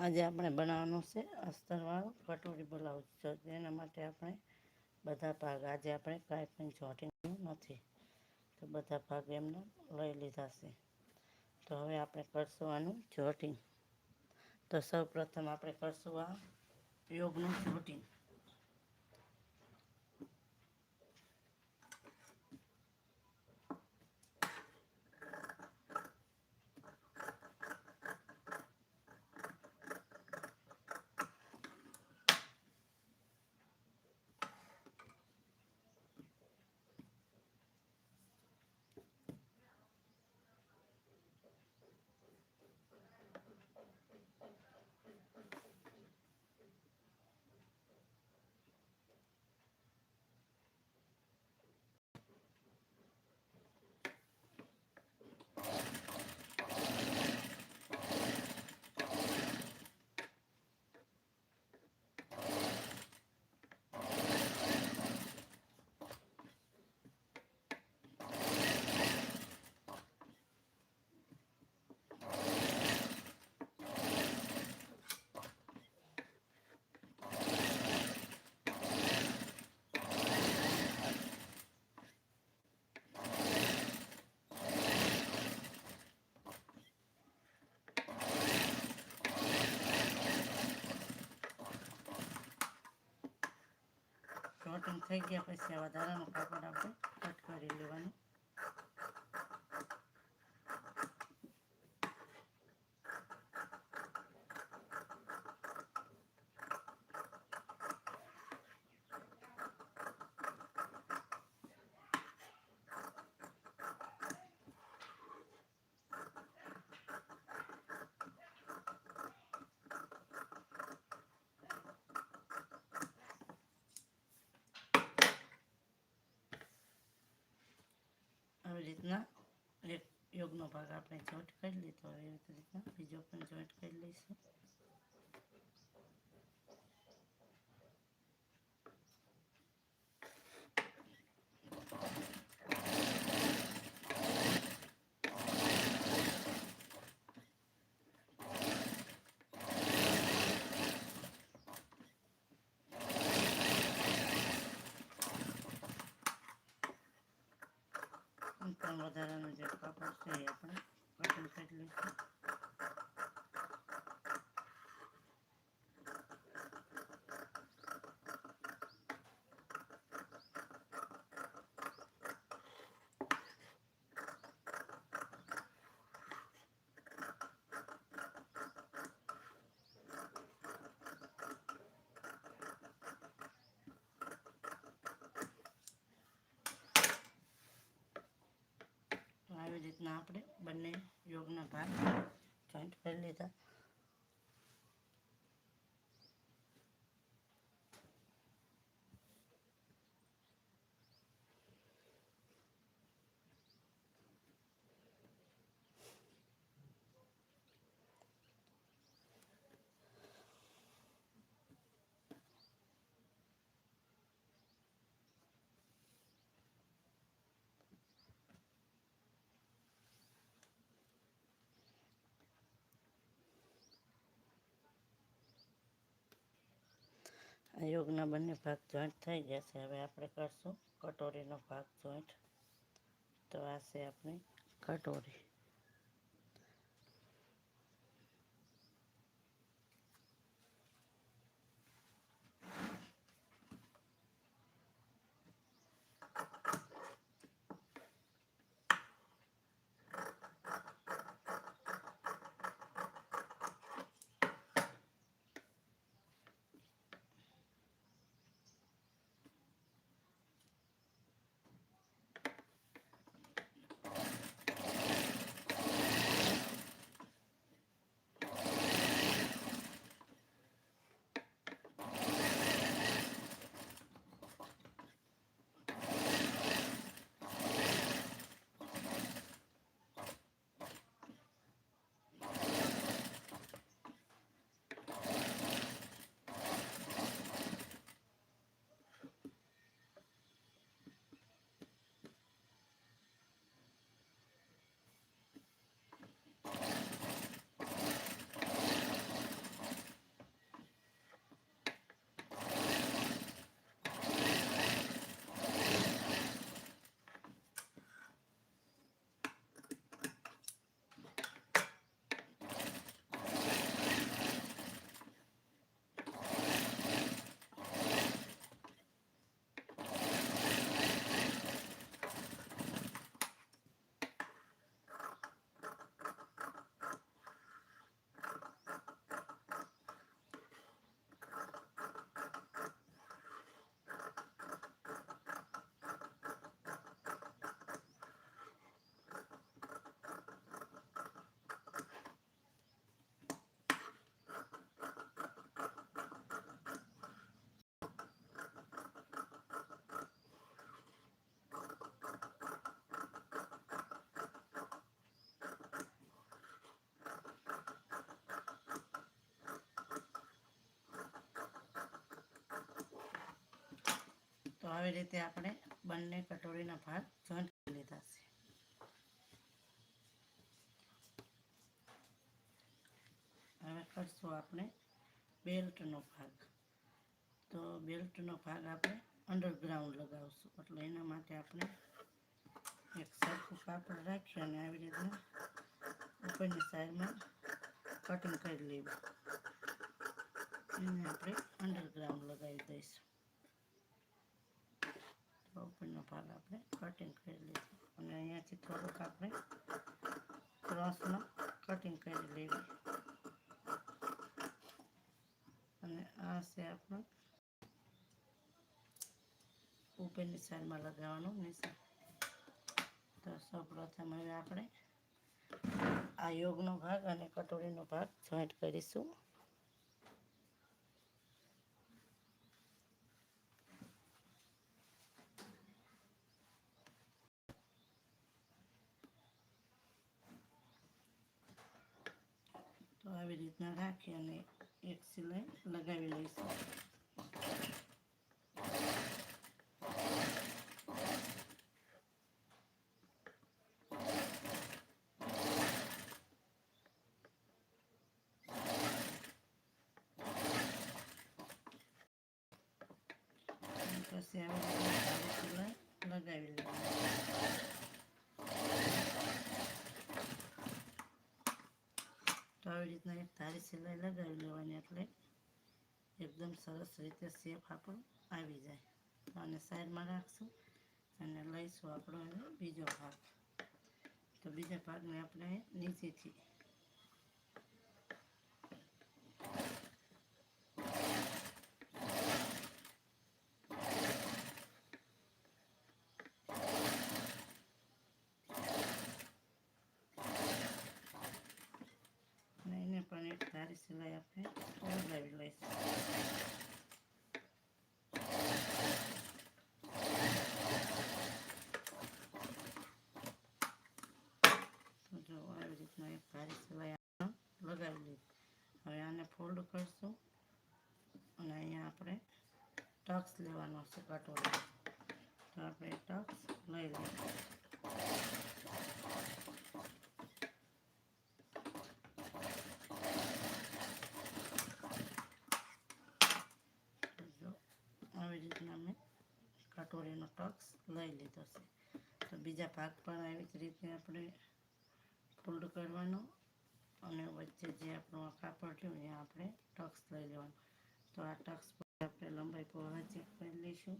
આજે આપણે બનાવવાનું છે અસ્તરવાળું કટોરી બોલાવું છે. તેના માટે આપણે બધા ભાગ આજે આપણે કાંઈ પણ જોટીનું નથી. તો બધા ભાગ એમને લઈ લીધા છે. તો હવે આપણે કરશું આનું જોટિંગ તો સૌ પ્રથમ આપણે કરશું આ યોગનું જોટિંગ થઈ ગયા પછી આ વધારાનું કાપડ આપણે કટ કરી લેવાનું આવી રીતના એક યોગનો ભાગ આપણે જોઈન્ટ કરી લીધો હવે એવી રીતના બીજો પણ જોઈન્ટ કરી લઈશું. પણ વધારાનું જે કાપડ છે એ આપણે કટિંગ કરી લઈશું તો આવી રીતના આપણે બંને યોગના ભાગ જોઈન્ટ કરી લીધા આ યોગના બંને ભાગ જોઈન્ટ થઈ ગયા છે. હવે આપણે કરશું કટોરીનો ભાગ જોઈન્ટ તો આ છે આપણી કટોરી. આવી રીતે આપણે બંને કટોરીના ભાગ જોઈન્ટ કરી લીધા છે. હવે કરશું આપણે બેલ્ટનો ભાગ. તો બેલ્ટનો ભાગ આપણે અંડરગ્રાઉન્ડ લગાવશું. એટલે એના માટે આપણે એક સરખું કાપડ રાખીએ અને આવી રીતના ઉપરની સાઈડમાં કટિંગ કરી લેવું. એને આપણે અંડરગ્રાઉન્ડ લગાવી ઉપરનો ભાગ આપણે કટિંગ કરી લઈશું. અને અહીંયાથી થોડુંક આપણે ક્રોસનો કટિંગ કરી લેવી. અને આ છે આપણું ઉપરની સાઈડમાં લગાવવાનું નિશાન. તો સૌપ્રથમ હવે આપણે આ યોગનો ભાગ અને કટોરીનો ભાગ જોઈન્ટ કરીશું. આવી રીતના રાખી અને એક સિલાઈ લગાવી લઈશું. પછી આવી સિલાઈ લગાવી લેવાની તો આવી રીતના એક ધારી સિલાઈ લગાવી લેવાની એટલે એકદમ સરસ રીતે શેપ આપણો આવી જાય. અને સાઈડમાં રાખશું અને લઈશું આપણો બીજો ભાગ. તો બીજા ભાગને આપણે નીચેથી અને એને પણ એક ધારી સિલાઈ આપણે લગાવી લઈશું તો જો આવી રીતના એક ધારી સિલાઈ આપણે લગાવી લીધી હવે આને ફોલ્ડ કરશું અને અહીંયા આપણે ટક્સ લેવાનો છે કટોરી. તો આપણે ટક્સ લઈ લઈએ આવી રીતના મેં કટોરીનો ટક્સ લઈ લીધો છે. તો બીજા ભાગ પણ આવી જ રીતે આપણે ફોલ્ડ કરવાનો અને વચ્ચે જે આપણું કાપડ રહ્યું ત્યાં આપણે ટક્સ લઈ લેવાનું. તો આ ટક્સ પર આપણે લંબાઈ પહોળા ચેક લઈશું.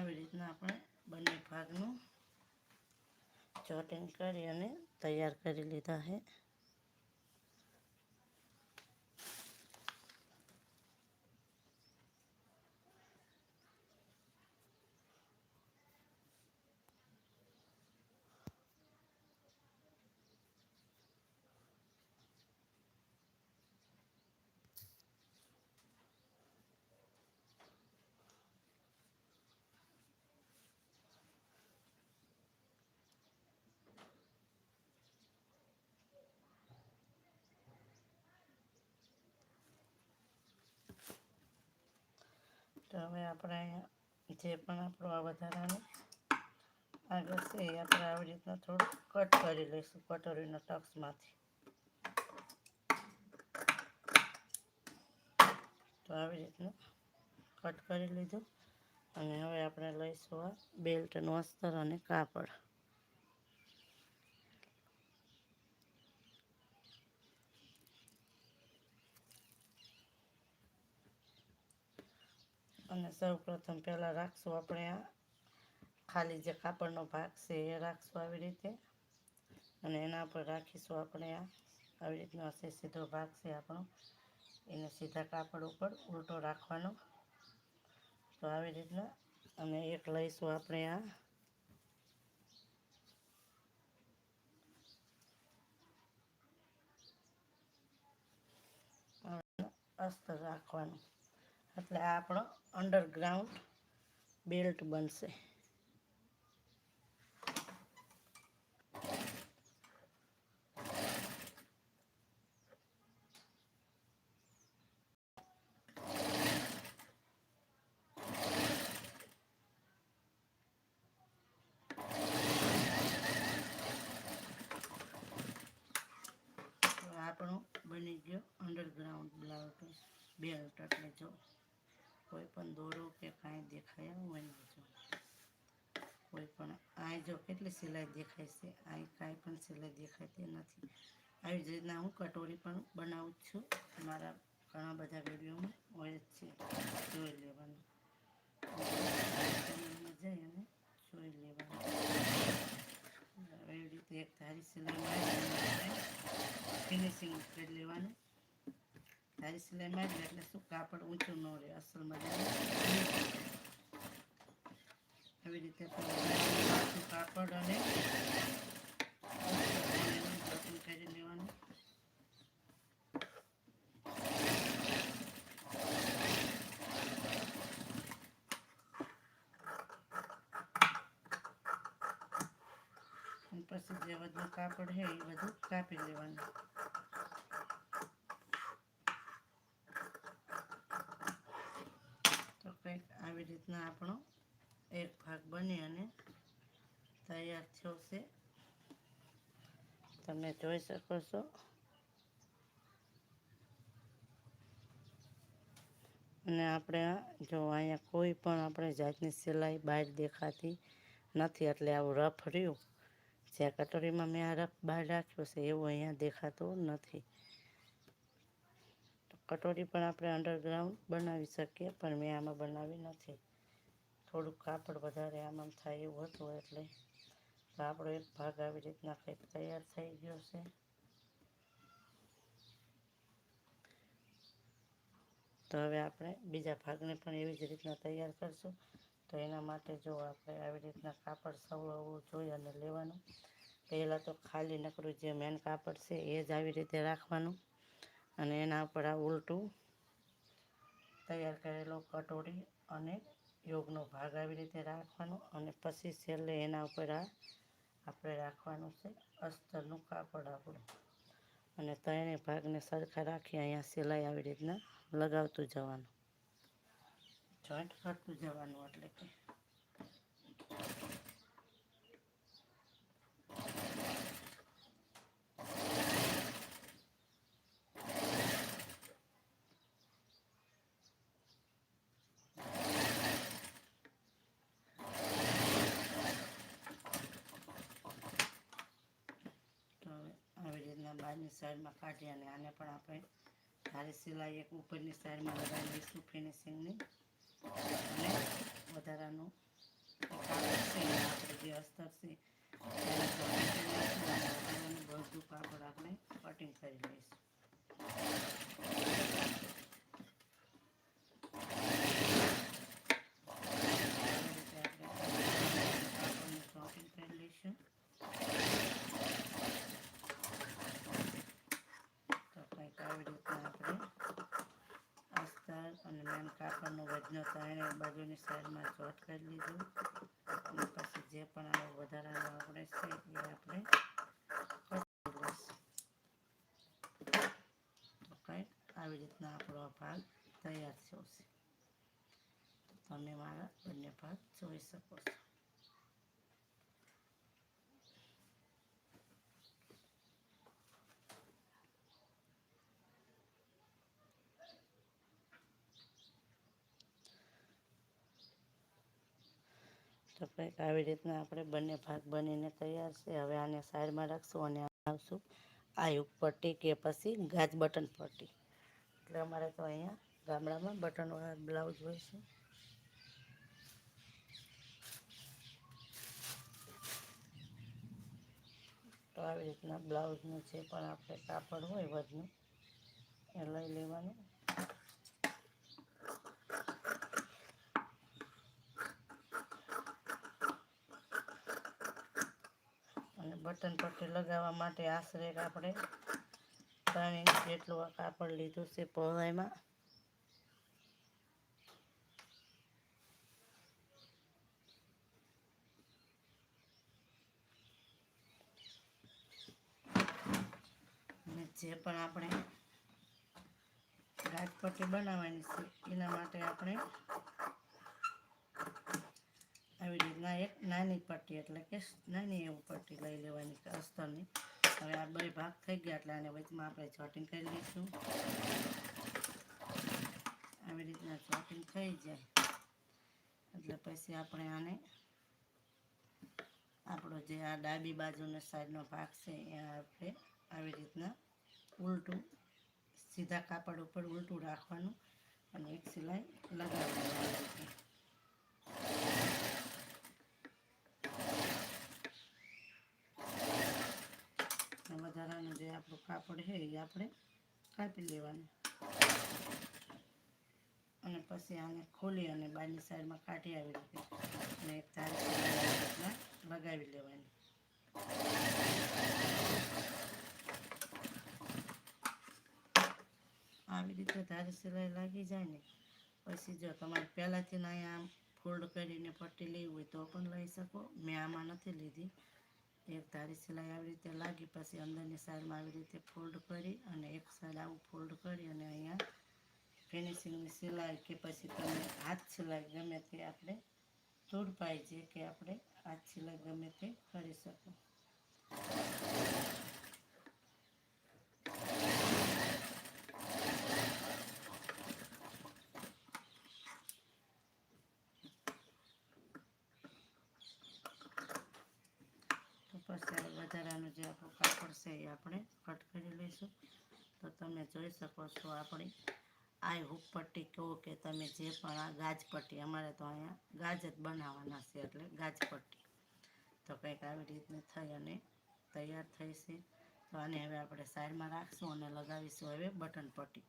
આવી રીતના આપણે બંને ભાગનું ચોટિંગ કરી અને તૈયાર કરી લીધા છે. તો હવે આપણે અહીંયા જે પણ આપણું આ વધારાનું આગળ છે એ આપણે આવી રીતના થોડું કટ કરી લઈશું કટોરીના ટક્સમાંથી. તો આવી રીતના કટ કરી લીધું. અને હવે આપણે લઈશું આ બેલ્ટનું અસ્તર અને કાપડ. અને સૌ પ્રથમ પહેલાં રાખશું આપણે આ ખાલી જે કાપડનો ભાગ છે એ રાખશું આવી રીતે. અને એના પર રાખીશું આપણે આ. આવી રીતનો હશે સીધો ભાગ છે આપણો. એને સીધા કાપડ ઉપર ઉલટો રાખવાનો. તો આવી રીતના અને એક લઈશું આપણે આ. અસ્ત રાખવાનું. એટલે આ આપણો અંડરગ્રાઉન્ડ બેલ્ટ બનશે તો આપણું બની ગયો અંડરગ્રાઉન્ડ બ્લાઉઝ બેલ્ટ એટલે જો કોઈ પણ દોરો કે કાંઈ દેખાય હોય ને જો કોઈ પણ આ જો કેટલી સિલાઈ દેખાય છે આ કાંઈ પણ સિલાઈ દેખાતી નથી આવી જ રીતના હું કટોરી પણ બનાવું જ છું. મારા ઘણા બધા વિડીયોમાં હોય જ છે. જોઈ લેવાનું. ચેનલમાં જઈ અને જોઈ લેવાનું. એવી રીતે એક ધારી સિલાઈ મારી ફિનિશિંગ કરી લેવાનું. ધારી સિલાઈ મારી એટલે શું કાપડ ઊંચું ન રહે અસલ આવી રીતે કાપડ અને કરી લેવાનું પછી જે બધું કાપડ છે એ બધું કાપી લેવાનું તો કંઈક આવી રીતના આપણો એક ભાગ બની અને તૈયાર થયો છે તમે જોઈ શકો છો અને આપણે જો અહીંયા કોઈ પણ આપણે જાતની સિલાઈ બહાર દેખાતી નથી એટલે આવું રફ રહ્યું જ્યાં કટોરીમાં મેં આ રફ બહાર રાખ્યો છે એવું અહીંયા દેખાતું નથી કટોરી પણ આપણે અંડરગ્રાઉન્ડ બનાવી શકીએ પણ મેં આમાં બનાવી નથી થોડુંક કાપડ વધારે આમાં થાય એવું હતું એટલે તો આપણો એક ભાગ આવી રીતના કંઈક તૈયાર થઈ ગયો છે. તો હવે આપણે બીજા ભાગને પણ એવી જ રીતના તૈયાર કરશું. તો એના માટે જો આપણે આવી રીતના કાપડ સવળવું જોઈ અને લેવાનું, પહેલાં તો ખાલી નકરું જે મેન કાપડ છે એ જ આવી રીતે રાખવાનું અને એના ઉપર આ ઉલટું તૈયાર કરેલો કટોરી અને યોગનો ભાગ આવી રીતે રાખવાનો અને પછી છેલ્લે એના ઉપર આ આપણે રાખવાનું છે. અસ્તરનું કાપડ આપણું અને ત્રણે ભાગને સરખા રાખી અહીંયા સિલાઈ આવી રીતના લગાવતું જવાનું. જોઈન્ટ કરતું જવાનું એટલે કે તો હવે આવી રીતના બહારની સાઈડમાં કાઢી અને આને પણ આપણે સારી સિલાઈ એક ઉપરની સાઈડમાં લગાવી દઈશું ફિનિશિંગની. અને વધારાનું આપણે જે અસ્તર છે બધું કાપડ આપણે કટિંગ કરી લઈશું આવી રીતે આપણે કાપડનું jointing કરી લઈશું તો કંઈક આવી રીતના આપણે અસ્તર અને કાપડનું વજનો ત્રણે બાજુની સાઈડમાં ચોટ કરી લીધું. અને પછી જે પણ આનો વધારાનો આપણે છે એ આપણે આવી રીતના આપણો ભાગ તૈયાર થયો છે. તમે મારા બંને ભાગ જોઈ શકો છો તો કંઈક આવી રીતના આપણે બંને ભાગ બનીને તૈયાર છે. હવે આને સાઈડમાં રાખશું અને આવશું આ પટ્ટી કે પછી ગાજ બટન પટ્ટી એટલે અમારે તો અહીંયા ગામડામાં બટનવાળા બ્લાઉઝ હોય છે. તો આવી રીતના બ્લાઉઝનું જે પણ આપણે કાપડ હોય વધનું એ લઈ લેવાનું. બટન પટ્ટી લગાવવા માટે આશરે આપણે ત્રણ ઇંચ જેટલું કાપડ લીધું છે પહોળાઈમાં. જે પણ આપણે ગાંઠ પટ્ટી બનાવવાની છે, એના માટે આપણે આવી રીતના એક નાની પટ્ટી એટલે કે નાની એવું પટ્ટી લઈ લેવાની અસ્તરની. હવે આ બે ભાગ થઈ ગયા એટલે આને વચમાં આપણે ચોટિંગ કરી લઈશું. આવી રીતના ચોટિંગ થઈ જાય. એટલે પછી આપણે આને આપણો જે આ ડાબી બાજુનો સાઈડનો ભાગ છે, એ આપણે આવી રીતના ઉલટું, સીધા કાપડ ઉપર ઉલટું રાખવાનું અને એક સિલાઈ આવી વધારાનું જે આપણું કાપડ છે એ આપણે કાપી લેવાનું. અને પછી આને ખોલી અને બારની સાઈડમાં કાઢી આવી રીતે અને એક રીતના લગાવી લેવાની. આવી રીતે ધારી સિલાઈ લાગી જાય ને, પછી જો તમારે પહેલાંથી અહીંયા ફોલ્ડ કરીને પટ્ટી લેવી હોય તો પણ લઈ શકો. મેં આમાં નથી લીધી. એક ધારી સિલાઈ આવી રીતે લાગી, પછી અંદરની સાઈડમાં આવી રીતે ફોલ્ડ કરી અને એક સાઈડ આવું ફોલ્ડ કરી અને અહીંયા ફિનિશિંગની સિલાઈ કે પછી તમે હાથ સિલાઈ ગમે તે આપણે તોડપાઈ છે કે આપણે હાથ સિલાઈ ગમે તે કરી શકો તો પછી હવે વધારાનું જે આપણું કાપડ છે એ આપણે કટ કરી લઈશું. તો તમે જોઈ શકો છો આપણી આ હૂક પટ્ટી કહો કે તમે જે પણ આ ગાજપટ્ટી, અમારે તો અહીંયા ગાજ જ બનાવવાના છે એટલે ગાજપટ્ટી. તો કંઈક આવી રીતની થઈ અને તૈયાર થઈ છે. તો આને હવે આપણે સાઈડમાં રાખશું અને લગાવીશું હવે બટન પટ્ટી.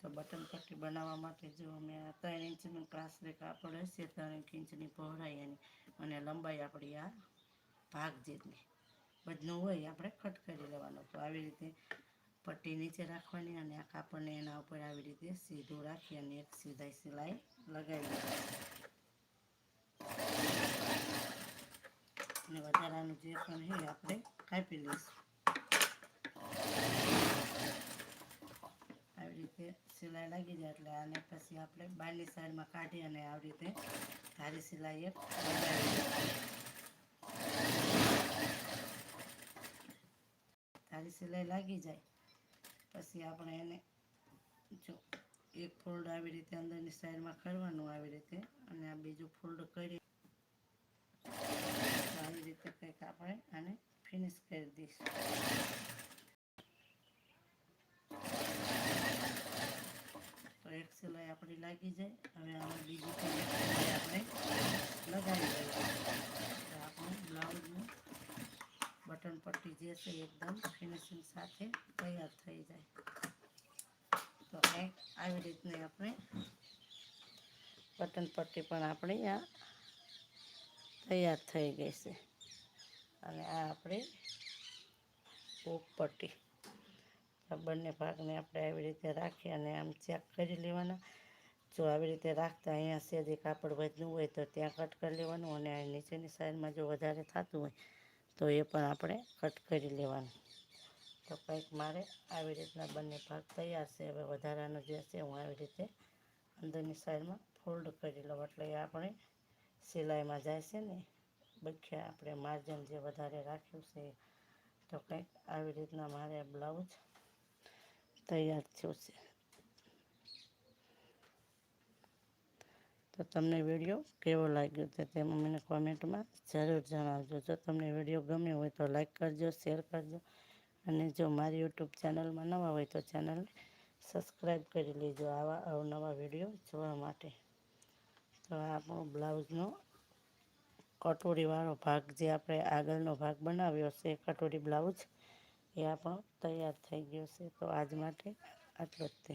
તો બટન પટ્ટી બનાવવા માટે જો અમે ત્રણ ઇંચનું પ્લાસ્ટિક કાપડ હશે, ત્રણ ઇંચની પહોળાઈ એની અને લંબાઈ આપણી આ ભાગ જેટલી. બધું હોય, આપણે કટ કરી લેવાનો. તો આવી રીતે પટ્ટી નીચે રાખવાની અને આ કાપડને એના ઉપર આવી રીતે સીધું રાખી અને એક સીધાઈ સિલાઈ લગાવી દેવાની. અને વધારાનું જે પણ છે આપણે કાપી લઈશું. આવી રીતે સિલાઈ લાગી જાય એટલે આને પછી આપણે બહારની સાઈડમાં કાઢી અને આવી રીતે ધારી સિલાઈ એક લગાવી દેવાની સિલાઈ લાગી જાય. પછી આપણે એને જો એક ફોલ્ડ આવી રીતે અંદરની સાઈડમાં કરવાનું આવી રીતે અને આ બીજું ફોલ્ડ કરી આવી રીતે કંઈક આપણે આને ફિનિશ કરી દઈશું. એક સિલાઈ આપણી લાગી જાય. હવે આમાં બીજી આપણે લગાવી દઈશું. તો આપણું બ્લાઉઝનું બટન પટ્ટી જે છે એકદમ ફિનિશિંગ સાથે તૈયાર થઈ જાય. તો આવી રીતની આપણે બટન પટ્ટી પણ આપણી આ તૈયાર થઈ ગઈ છે. અને આ આપણે ઉપ પટ્ટી. બંને ભાગને આપણે આવી રીતે રાખી અને આમ ચેક કરી લેવાના. જો આવી રીતે રાખતા અહીંયા સેજી કાપડ વધ્યું હોય તો ત્યાં કટ કરી લેવાનું અને આ નીચેની સાઈડમાં જો વધારે થતું હોય તો એ પણ આપણે કટ કરી લેવાનું. તો કંઈક મારે આવી રીતના બંને ભાગ તૈયાર છે. હવે વધારાનો જે છે હું આવી રીતે અંદરની સાઈડમાં ફોલ્ડ કરી લઉં. એટલે એ આપણે સિલાઈમાં જાય છે ને, બખ્યા આપણે માર્જિન જે વધારે રાખ્યું છે. તો કંઈક આવી રીતના મારે બ્લાઉઝ તૈયાર થયું છે. તો તમને વીડિયો કેવો લાગ્યો છે તેમાં મને કોમેન્ટમાં જરૂર જણાવજો. જો તમને વીડિયો ગમ્યો હોય તો લાઈક કરજો, શેર કરજો અને જો મારી યુટ્યુબ ચેનલમાં નવા હોય તો ચેનલને સબસ્ક્રાઈબ કરી લેજો આવા અવનવા વીડિયો જોવા માટે. તો આપણો બ્લાઉઝનો કટોરીવાળો ભાગ જે આપણે આગળનો ભાગ બનાવ્યો છે કટોરી બ્લાઉઝ એ આપણો તૈયાર થઈ ગયો છે. તો આજ માટે આટલું જ તે.